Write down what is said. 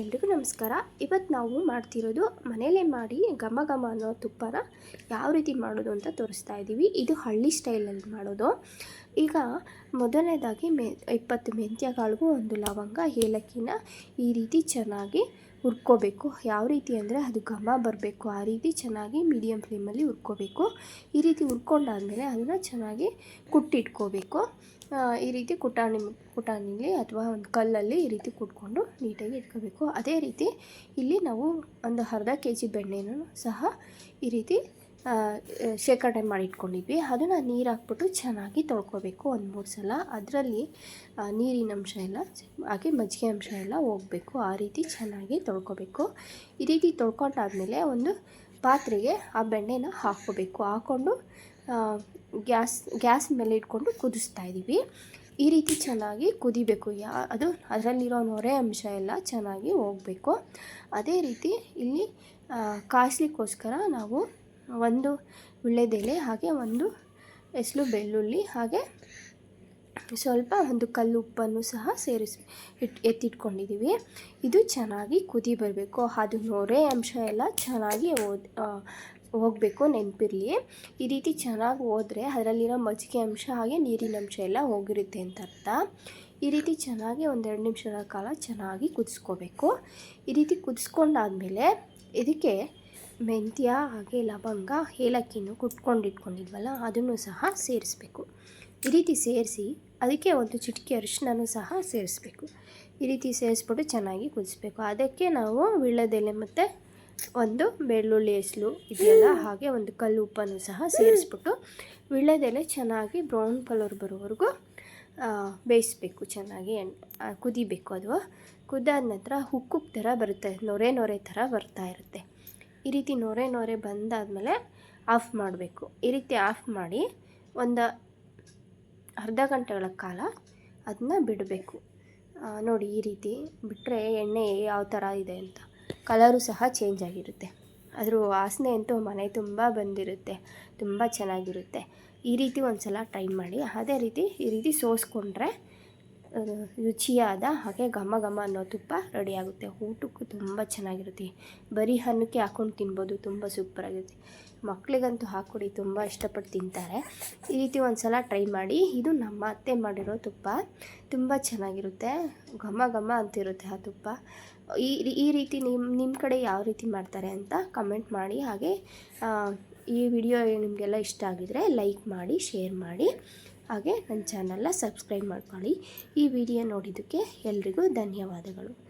ಎಲ್ರಿಗೂ ನಮಸ್ಕಾರ. ಇವತ್ತು ನಾವು ಮಾಡ್ತಿರೋದು ಮನೆಯಲ್ಲೇ ಮಾಡಿ ಘಮ ಘಮ ಅನ್ನೋ ತುಪ್ಪನ ಯಾವ ರೀತಿ ಮಾಡೋದು ಅಂತ ತೋರಿಸ್ತಾ ಇದ್ದೀವಿ ಇದು ಹಳ್ಳಿ ಸ್ಟೈಲಲ್ಲಿ ಮಾಡೋದು. ಈಗ ಮೊದಲನೇದಾಗಿ ಮೆ, ಇಪ್ಪತ್ತು ಮೆಂತ್ಯ ಕಾಳಿಗೂ ಒಂದು ಲವಂಗ, ಏಲಕ್ಕಿನ ಈ ರೀತಿ ಚೆನ್ನಾಗಿ ಹುರ್ಕೋಬೇಕು. ಯಾವ ರೀತಿ ಅಂದರೆ ಅದು ಘಮ ಬರಬೇಕು. ಆ ರೀತಿ ಚೆನ್ನಾಗಿ ಮೀಡಿಯಮ್ ಫ್ಲೇಮಲ್ಲಿ ಹುರ್ಕೋಬೇಕು. ಈ ರೀತಿ ಹುರ್ಕೊಂಡಾದಮೇಲೆ ಅದನ್ನು ಚೆನ್ನಾಗಿ ಕುಟ್ಟಿಟ್ಕೋಬೇಕು. ಈ ರೀತಿ ಕುಟಾಣಿ, ಕುಟಾಣಿಲಿ ಅಥವಾ ಒಂದು ಕಲ್ಲಲ್ಲಿ ಈ ರೀತಿ ಕುಟ್ಕೊಂಡು ನೀಟಾಗಿ ಇಟ್ಕೋಬೇಕು. ಅದೇ ರೀತಿ ಇಲ್ಲಿ ನಾವು ಒಂದು ಅರ್ಧ ಕೆ ಜಿ ಬೆಣ್ಣೆನೂ ಸಹ ಈ ರೀತಿ ಶೇಖರಣೆ ಮಾಡಿ ಇಟ್ಕೊಂಡಿದ್ವಿ. ಅದನ್ನು ನೀರು ಹಾಕ್ಬಿಟ್ಟು ಚೆನ್ನಾಗಿ ತೊಳ್ಕೊಬೇಕು ಒಂದು ಮೂರು ಸಲ. ಅದರಲ್ಲಿ ನೀರಿನ ಅಂಶ ಎಲ್ಲ ಹಾಗೆ ಮಜ್ಜಿಗೆ ಅಂಶ ಎಲ್ಲ ಹೋಗಬೇಕು. ಆ ರೀತಿ ಚೆನ್ನಾಗಿ ತೊಳ್ಕೊಬೇಕು. ಈ ರೀತಿ ತೊಳ್ಕೊಂಡಾದಮೇಲೆ ಒಂದು ಪಾತ್ರೆಗೆ ಆ ಬೆಣ್ಣೆನ ಹಾಕ್ಕೋಬೇಕು. ಹಾಕ್ಕೊಂಡು ಗ್ಯಾಸ್ ಗ್ಯಾಸ್ ಮೇಲೆ ಇಟ್ಕೊಂಡು ಕುದಿಸ್ತಾ ಇದ್ದೀವಿ ಈ ರೀತಿ ಚೆನ್ನಾಗಿ ಕುದಿಬೇಕು. ಯಾ, ಅದು ಅದರಲ್ಲಿರೋ ನೊರೆ ಅಂಶ ಎಲ್ಲ ಚೆನ್ನಾಗಿ ಹೋಗಬೇಕು. ಅದೇ ರೀತಿ ಇಲ್ಲಿ ಕಾಯಿಸ್ಲಿಕ್ಕೋಸ್ಕರ ನಾವು ಒಂದು ವಿಳ್ಯದೆಲೆ ಹಾಗೆ ಒಂದು ಹೆಸಲು ಬೆಳ್ಳುಳ್ಳಿ, ಹಾಗೆ ಸ್ವಲ್ಪ ಒಂದು ಕಲ್ಲು ಉಪ್ಪನ್ನು ಸಹ ಸೇರಿಸಿ ಇಟ್ ಎತ್ತಿಟ್ಕೊಂಡಿದ್ದೀವಿ ಇದು ಚೆನ್ನಾಗಿ ಕುದಿ ಬರಬೇಕು. ಅದು ನೊರೆ ಅಂಶ ಎಲ್ಲ ಚೆನ್ನಾಗಿ ಓದ್ ಹೋಗಬೇಕು ನೆನಪಿರಲಿ. ಈ ರೀತಿ ಚೆನ್ನಾಗಿ ಹೋದರೆ ಅದರಲ್ಲಿರೋ ಮಜ್ಜಿಗೆ ಅಂಶ ಹಾಗೆ ನೀರಿನ ಅಂಶ ಎಲ್ಲ ಹೋಗಿರುತ್ತೆ ಅಂತ ಅರ್ಥ. ಈ ರೀತಿ ಚೆನ್ನಾಗಿ ಒಂದೆರಡು ನಿಮಿಷಗಳ ಕಾಲ ಚೆನ್ನಾಗಿ ಕುದಿಸ್ಕೋಬೇಕು. ಈ ರೀತಿ ಕುದಿಸ್ಕೊಂಡಾದ್ಮೇಲೆ ಇದಕ್ಕೆ ಮೆಂತ್ಯ, ಹಾಗೆ ಲವಂಗ, ಏಲಕ್ಕಿನೂ ಕುಟ್ಕೊಂಡಿಟ್ಕೊಂಡಿದ್ವಲ್ಲ, ಅದನ್ನು ಸಹ ಸೇರಿಸ್ಬೇಕು. ಈ ರೀತಿ ಸೇರಿಸಿ, ಅದಕ್ಕೆ ಒಂದು ಚಿಟಿಕೆ ಅರಿಶಿನೂ ಸಹ ಸೇರಿಸ್ಬೇಕು. ಈ ರೀತಿ ಸೇರಿಸ್ಬಿಟ್ಟು ಚೆನ್ನಾಗಿ ಕುದಿಸ್ಬೇಕು. ಅದಕ್ಕೆ ನಾವು ವೀಳ್ಯದೆಲೆ ಮತ್ತು ಒಂದು ಬೆಳ್ಳುಳ್ಳಿ ಹೆಸಲು ಇದೆಯಲ್ಲ, ಹಾಗೆ ಒಂದು ಕಲ್ಲು ಉಪ್ಪನ್ನು ಸಹ ಸೇರಿಸ್ಬಿಟ್ಟು ವೀಳ್ಯದೆಲೆ ಚೆನ್ನಾಗಿ ಬ್ರೌನ್ ಕಲರ್ ಬರೋವರೆಗೂ ಬೇಯಿಸ್ಬೇಕು ಚೆನ್ನಾಗಿ ಕುದಿಬೇಕು ಅದು ಕುದ್ದಾದ ನಂತರ ಹುಕ್ಕುಕ್ ಥರ ಬರುತ್ತೆ, ನೊರೆ ನೊರೆ ಥರ ಬರ್ತಾ ಇರುತ್ತೆ. ಈ ರೀತಿ ನೊರೆ ನೊರೆ ಬಂದಾದಮೇಲೆ ಆಫ್ ಮಾಡಬೇಕು. ಈ ರೀತಿ ಆಫ್ ಮಾಡಿ ಒಂದು ಅರ್ಧ ಗಂಟೆಗಳ ಕಾಲ ಅದನ್ನ ಬಿಡಬೇಕು. ನೋಡಿ ಈ ರೀತಿ ಬಿಟ್ಟರೆ ಎಣ್ಣೆ ಯಾವ ಥರ ಇದೆ ಅಂತ. ಕಲರು ಸಹ ಚೇಂಜ್ ಆಗಿರುತ್ತೆ. ಅದ್ರ ವಾಸನೆ ಅಂತೂ ಮನೆ ತುಂಬ ಬಂದಿರುತ್ತೆ. ತುಂಬ ಚೆನ್ನಾಗಿರುತ್ತೆ. ಈ ರೀತಿ ಒಂದು ಸಲ ಟ್ರೈ ಮಾಡಿ. ಅದೇ ರೀತಿ ಈ ರೀತಿ ಸೋಸ್ಕೊಂಡ್ರೆ ರುಚಿಯಾದ ಹಾಗೆ ಘಮ ಘಮ ಅನ್ನೋ ತುಪ್ಪ ರೆಡಿಯಾಗುತ್ತೆ ಊಟಕ್ಕೂ ತುಂಬ ಚೆನ್ನಾಗಿರುತ್ತೆ. ಬರೀ ಹಣ್ಣಕ್ಕೆ ಹಾಕ್ಕೊಂಡು ತಿನ್ಬೋದು, ತುಂಬ ಸೂಪರಾಗಿರುತ್ತೆ ಮಕ್ಕಳಿಗಂತೂ ಹಾಕ್ಕೊಡಿ ತುಂಬ ಇಷ್ಟಪಟ್ಟು ತಿಂತಾರೆ. ಈ ರೀತಿ ಒಂದು ಸಲ ಟ್ರೈ ಮಾಡಿ. ಇದು ನಮ್ಮ ಅತ್ತೆ ಮಾಡಿರೋ ತುಪ್ಪ. ತುಂಬ ಚೆನ್ನಾಗಿರುತ್ತೆ. ಘಮ ಘಮ ಅಂತಿರುತ್ತೆ ಆ ತುಪ್ಪ. ಈ ಈ ರೀತಿ ನಿಮ್ಮ ನಿಮ್ಮ ಕಡೆ ಯಾವ ರೀತಿ ಮಾಡ್ತಾರೆ ಅಂತ ಕಮೆಂಟ್ ಮಾಡಿ. ಹಾಗೆ ಈ ವಿಡಿಯೋ ನಿಮಗೆಲ್ಲ ಇಷ್ಟ ಆಗಿದರೆ ಲೈಕ್ ಮಾಡಿ ಶೇರ್ ಮಾಡಿ. ಹಾಗೆ ನನ್ನ ಚಾನಲ್ನ ಸಬ್ಸ್ಕ್ರೈಬ್ ಮಾಡ್ಕೊಳ್ಳಿ. ಈ ವಿಡಿಯೋ ನೋಡಿದ್ದಕ್ಕೆ ಎಲ್ರಿಗೂ ಧನ್ಯವಾದಗಳು.